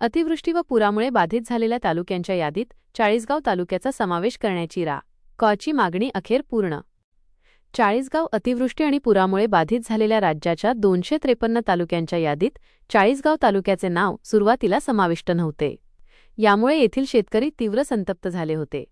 अतिवृष्टी व पुरामुळे बाधित झालेल्या तालुक्यांच्या यादीत चाळीसगाव तालुक्याचा समावेश करण्याची रा. कॉची मागणी अखेर पूर्ण. चाळीसगाव अतिवृष्टी आणि पुरामुळे बाधित झालेल्या राज्याच्या दोनशे त्रेपन्न तालुक्यांच्या यादीत चाळीसगाव तालुक्याचे नाव सुरुवातीला समाविष्ट नव्हते. यामुळे येथील शेतकरी तीव्र संतप्त झाले होते.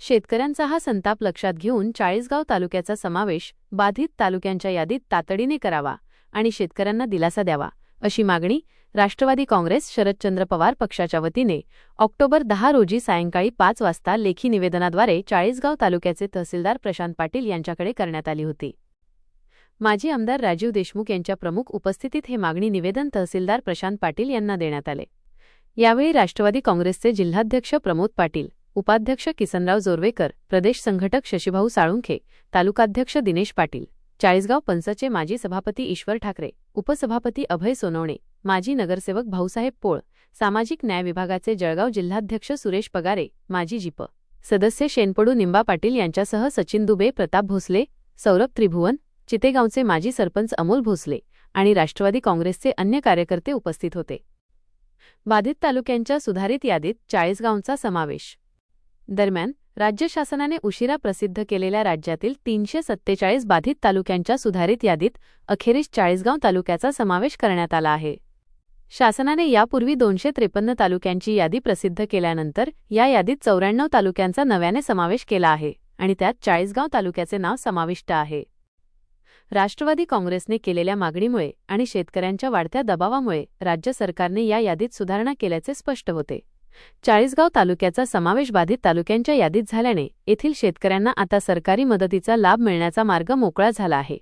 शेतकऱ्यांचा हा संताप लक्षात घेऊन चाळीसगाव तालुक्याचा समावेश बाधित तालुक्यांच्या यादीत तातडीने करावा आणि शेतकऱ्यांना दिलासा द्यावा अशी मागणी राष्ट्रवादी काँग्रेस शरदचंद्र पवार पक्षाच्या वतीने ऑक्टोबर दहा रोजी सायंकाळी पाच वाजता लेखी निवेदनाद्वारे चाळीसगाव तालुक्याचे तहसीलदार प्रशांत पाटील यांच्याकडे करण्यात आली होती. माजी आमदार राजीव देशमुख यांच्या प्रमुख उपस्थितीत हे मागणी निवेदन तहसीलदार प्रशांत पाटील यांना देण्यात आले. यावेळी राष्ट्रवादी काँग्रेसचे जिल्हाध्यक्ष प्रमोद पाटील उपाध्यक्ष किसनराव जोरवेकर प्रदेश संघटक शशीभाऊ साळुंखे तालुकाध्यक्ष दिनेश पाटील चाळीसगाव पंचचे माजी सभापती ईश्वर ठाकरे उपसभापती अभय सोनवणे माजी नगरसेवक भाऊसाहेब पोळ सामाजिक न्याय विभागाचे जळगाव जिल्हाध्यक्ष सुरेश पगारे माजी जिप सदस्य शेनपडू निंबा पाटील यांच्यासह सचिन दुबे प्रताप भोसले सौरभ त्रिभुवन चितेगावचे माजी सरपंच अमोल भोसले आणि राष्ट्रवादी काँग्रेसचे अन्य कार्यकर्ते उपस्थित होते. बाधित तालुक्यांच्या सुधारित यादीत चाळीसगावचा समावेश. दरम्यान राज्य शासनाने उशिरा प्रसिद्ध केलेल्या राज्यातील तीनशे सत्तेचाळीस बाधित तालुक्यांच्या सुधारित यादीत अखेरीस चाळीसगाव तालुक्याचा समावेश करण्यात आला आहे. शासनाने यापूर्वी दोनशे त्रेपन्न तालुक्यांची यादी प्रसिद्ध केल्यानंतर या यादीत चौऱ्याण्णव तालुक्यांचा नव्याने समावेश केला आहे आणि त्यात चाळीसगाव तालुक्याचे नाव समाविष्ट आहे. राष्ट्रवादी काँग्रेसने केलेल्या मागणीमुळे आणि शेतकऱ्यांच्या वाढत्या दबावामुळे राज्य सरकारने या यादीत सुधारणा केल्याचे स्पष्ट होते. चाळीसगाव तालुक्याचा समावेश बाधित तालुक्यांच्या यादीत झाल्याने येथील शेतकऱ्यांना आता सरकारी मदतीचा लाभ मिळण्याचा मार्ग मोकळा झाला आहे.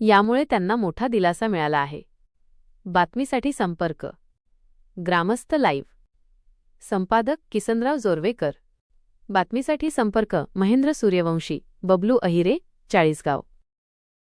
यामुळे त्यांना मोठा दिलासा मिळाला आहे. बातमीसाठी संपर्क. ग्रामस्थ लाईव्ह. संपादक किसनराव जोरवेकर. बातमीसाठी संपर्क महेंद्र सूर्यवंशी बबलू अहिरे चाळीसगाव.